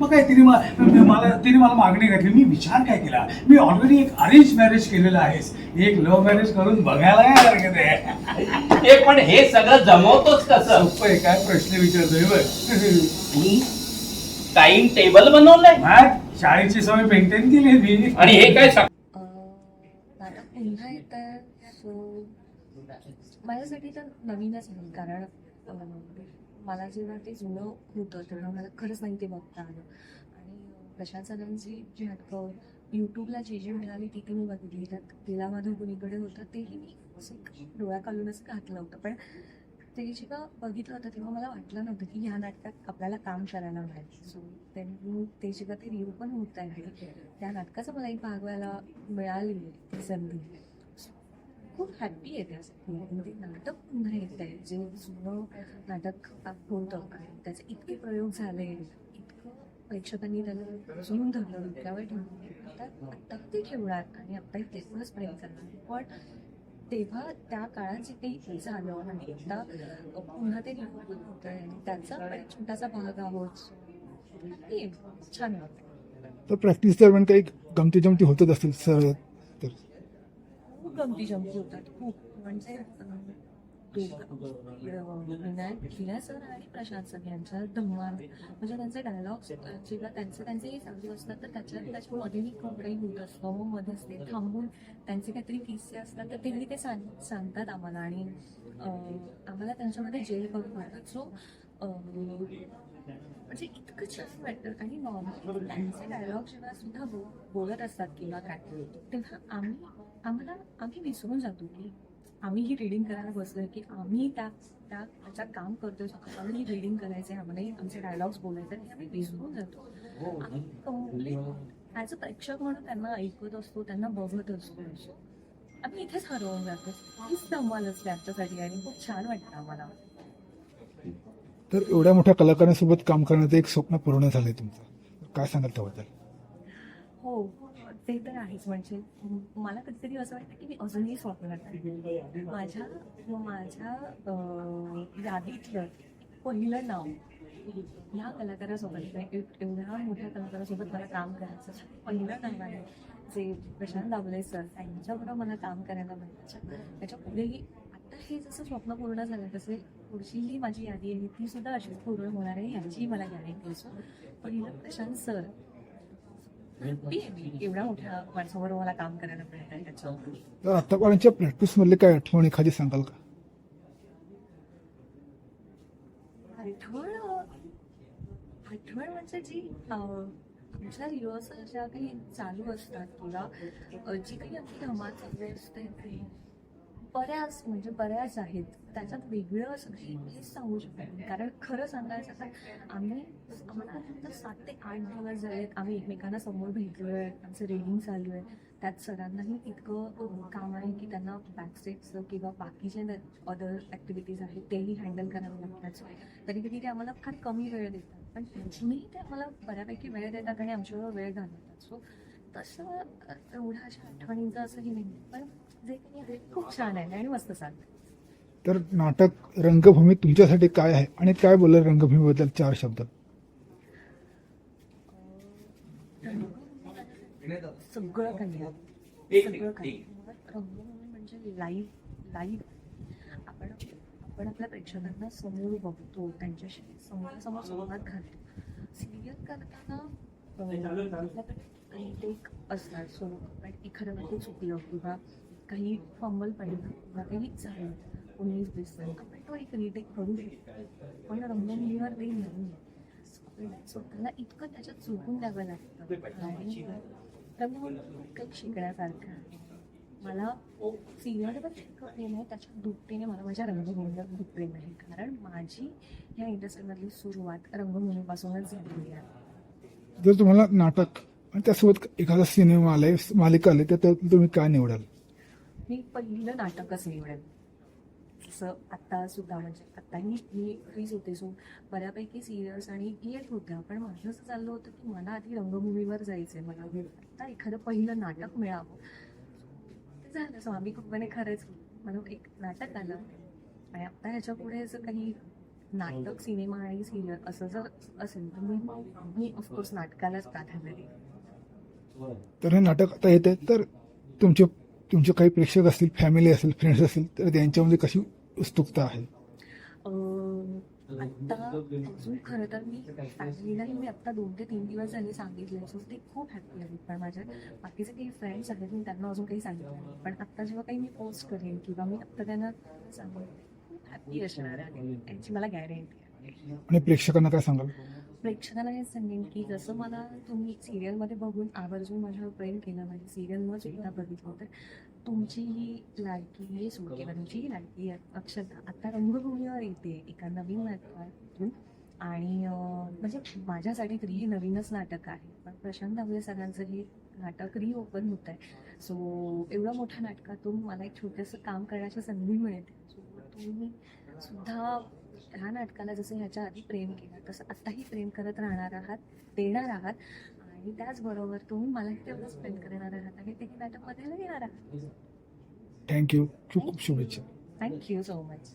मग काय तिने मला तिने मला मागणी घातली. मी विचार काय केला? मी ऑलरेडी एक अरेंज मॅरेज केलेलं आहेस. एक लव्ह मॅरेज करून बघायला काय हरकत आहे? हे पण हे सगळं जमवतोच कसं? सोपं आहे काय प्रश्न विचारतोय बघ. मी टाइम टेबल बनवलंय. मग शाळेची सवय मेंटेन केली मी. आणि हे काय पुन्हा येत सो माझ्यासाठी तर नवीनच आहे कारण मला जेव्हा ते जुनं होतं तेव्हा मला खरंच नाही ते बघता आलं. आणि प्रशांत सरांची जी नाटकं यूट्यूबला जे जे मिळाली ती ती मी बघितली. त्यात तिला माझं कुणीकडे होतं तेही मी असं एक घातलं होतं. पण ते जेव्हा बघितलं होतं तेव्हा मला वाटलं नव्हतं की ह्या नाटकात आपल्याला काम करायला मिळेल. सो त्यांनी ते जेव्हा ते रिव्ह पण होत आहे त्या नाटकाचा मला एक भागवायला मिळाली ती संधी. खूप हॅप्पी आहे त्यासाठी नाटक पुन्हा येत आहे जे जुनं नाटक होतं त्याचे इतके प्रयोग झाले इतकं प्रेक्षकांनी त्याला जुळून धरलं डोक्यावर ठेवलं. आता आत्ता ते ठेवणार आणि आत्ताही तेवढंच प्रेम करणार. पण तेव्हा त्या काळात जे काही झालं आणि एकदा पुन्हा ते होत आहे आणि त्याचा छोटासा भाग आहोत. ते छान वाटतं. तर प्रॅक्टिस दरम्यान काही गमती जमती होतच असतील सर? खूप गमती जमती होतात खूप. म्हणजे विनायक विनायक सर आणि प्रशांत सर यांच्या धम्माल म्हणजे त्यांचे डायलॉग्स जेव्हा त्यांचे त्यांचेही चालू असतात तर त्याच्या त्याच्यामध्ये मी कपडेही काही होत असतो मग मध्येच ते थांबून त्यांचे काहीतरी किस्से असतात तर तेही ते सांग सांगतात आम्हाला आणि आम्हाला त्यांच्यामध्ये जेल करून वाटतात सो म्हणजे इतकं छान वाटतं आणि नॉर्मल त्यांचे डायलॉग जेव्हा सुद्धा बो बोलत असतात किंवा काय तेव्हा आम्ही आम्हाला आम्ही विसरून जातो की आम्ही ही रिडिंग करायला बसलोय की आम्ही त्या त्या त्याच्यात काम करतोय आम्हाला ही रिडिंग करायचे आम्हाला आमचे डायलॉग्स बोलायचे आणि आम्ही विसरून जातो. आम्ही ॲज अ प्रेक्षक म्हणून त्यांना ऐकत असतो त्यांना बघत असतो. आम्ही इथेच हरवून जातो. हीच धमाल असते आमच्यासाठी आणि खूप छान वाटतं आम्हाला. तर एवढ्या मोठ्या कलाकारांसोबत काम करण्याचं एक स्वप्न पूर्ण झालंय तुमचं. काय सांगाल त्याबद्दल? हो. ते तर आहेच. म्हणजे मला कधीतरी असं वाटतं की मी अजूनही स्वप्न करते माझ्या माझ्या यादीतलं पहिलं नाव ह्या कलाकारासोबत एवढ्या मोठ्या कलाकारासोबत मला काम करायचं पहिलं नाव आहे. जे प्रशांत दाबले सर त्यांच्याबरोबर मला काम करायला मिळायचं. त्याच्या पुढेही आता हे जसं स्वप्न पूर्ण झालं तसे पुढची जी माझी यादी आहे ती सुद्धा अशीच पूर्ण होणार आहे याचीही मला गॅरंटी असो पहिलं प्रशांत सर एवढ्या मोठ्या माणसाबरोबर मला काम करायला मिळत आहे त्याच्यावर. तर आतापर्यंतच्या प्रॅक्टिस मधले काय आठवण एखादी सांगाल का? आठवण आठवण म्हणजे जी अं, आमच्या रिहर्सल ज्या काही चालू असतात अं, जी काही आमची धमाल चालू असते ती बऱ्याच म्हणजे बऱ्याच आहेत. त्याच्यात वेगळं असं हेच सांगू शकतो कारण खरं सांगायचं तर आम्ही आम्हाला फक्त सात ते आठ दिवस झालेत आम्ही एकमेकांना समोर भेटलोय आमचं रेडिंग चालू आहे. त्यात सरांनाही इतकं काम आहे की त्यांना बॅकस्टेजचं किंवा बाकीचे अदर ॲक्टिव्हिटीज आहेत तेही हँडल करावे लागतात. तरी कधी ते आम्हाला फार कमी वेळ देतात. पण अजूनही ते आम्हाला बऱ्यापैकी वेळ देतात आणि आमच्यावर वेळ घालवतात. सो तसं एवढ्या अशा आठवणींचं असंही नाही पण जे काही आहे खूप छान आहे आणि मस्त चालतं तर नाटक रंगभूमी तुमच्यासाठी काय आहे? आणि काय बोललं रंगभूमीबद्दल चार शब्द सगळं काही आहे. सगळं काही रंगभूमी म्हणजे लाईव्ह लाईव्ह आपण आपण आपल्या प्रेक्षकांना समोर बघतो त्यांच्याशी समोरासमोर संवाद घालतो. सिरियल करताना अं, आपल्याकडे काही टेक असतात सो पण एखादं वाक्य चुकलं किंवा काही फॉर्मल पाहिजे. किंवा काही झालं उन्नीस दिसतं आपण तो एक रिटेक करू शकतो. पण रंगभूमीवर ते नाही. सो स्वतःला इतकं त्याच्यात चुकून द्यावं लागतं. आणि रंगभूमीवर खूप काही शिकण्यासारखं. मला सिरियलवर इतकं प्रेम आहे त्याच्या दुपटीने मला माझ्या रंगभूमीवर खूप प्रेम आहे कारण माझी ह्या इंडस्ट्रीमधली सुरुवात रंगभूमीपासूनच झालेली आहे. जर तुम्हाला नाटक आणि त्यासोबत एखादा सिनेमा आलाय मालिका आली तर त्यात तुम्ही काय निवडाल? मी पहिलं नाटकच निवडेल जसं आत्ता सुद्धा म्हणजे आत्ताही मी फ्रीज होते सो बऱ्यापैकी सिरियल्स आणि येत होत्या पण माझं असं चाललं होतं की मला आधी रंगभूमीवर जायचं आहे मला आत्ता एखादं पहिलं नाटक मिळावं. ते झालं स्वामी कृपेने खरंच. मला एक नाटक आलं. आणि आत्ता ह्याच्या पुढे असं काही नाटक सिनेमा आणि सिरियल असं जर असेल तर मी मी ऑफकोर्स नाटकालाच प्राधान्य देईन. तर हे नाटक आता येते तर तुमचे तुमचे काही प्रेक्षक असतील फॅमिली असेल फ्रेंड्स असतील तर त्यांच्यामध्ये कशी उत्सुकता आहे? आत्ता अजून खरं तर मी फॅमिलीलाही मी आत्ता दोन ते तीन दिवस झाले सांगितले सो ते खूप हॅपी आहेत. पण माझ्या बाकीचे काही फ्रेंड्स आहेत मी त्यांना अजून काही सांगितलं नाही. पण आत्ता जेव्हा काही मी पोस्ट करेन किंवा मी आत्ता त्यांना सांगेन खूप हॅपी असणार आहे. याची मला गॅरंटी आहे. आणि प्रेक्षकांना काय सांगाल? प्रेक्षकांना हे सांगेन की जसं मला तुम्ही सिरियलमध्ये बघून आवर्जून माझ्यावर प्रेम केलं माझी सिरियल न सुद्धा बघितलं तर तुमची ही लाडकी ही सोडकी तुमची ही लाडकी अक्षता आता रंगभूमीवर येते एका नवीन नाटकातून. आणि म्हणजे माझ्यासाठी तरी हे नवीनच नाटक आहे. पण प्रशांत दावले सरांचं हे नाटक री ओपन होत आहे. सो एवढं मोठ्या नाटकातून मला एक छोटंसं काम करण्याची संधी मिळते. सो तुम्ही सुद्धा ह्या नाटकाला जसं ह्याच्या आधी प्रेम केलं तसं आत्ताही प्रेम करत राहणार आहात देणार आहात. आणि त्याचबरोबर तुम्ही मलाही तेवढंच प्रेम करणार आहात आणि ते नाटक बघायला येणार आहात. थँक्यू खूप खूप शुभेच्छा. Thank you so much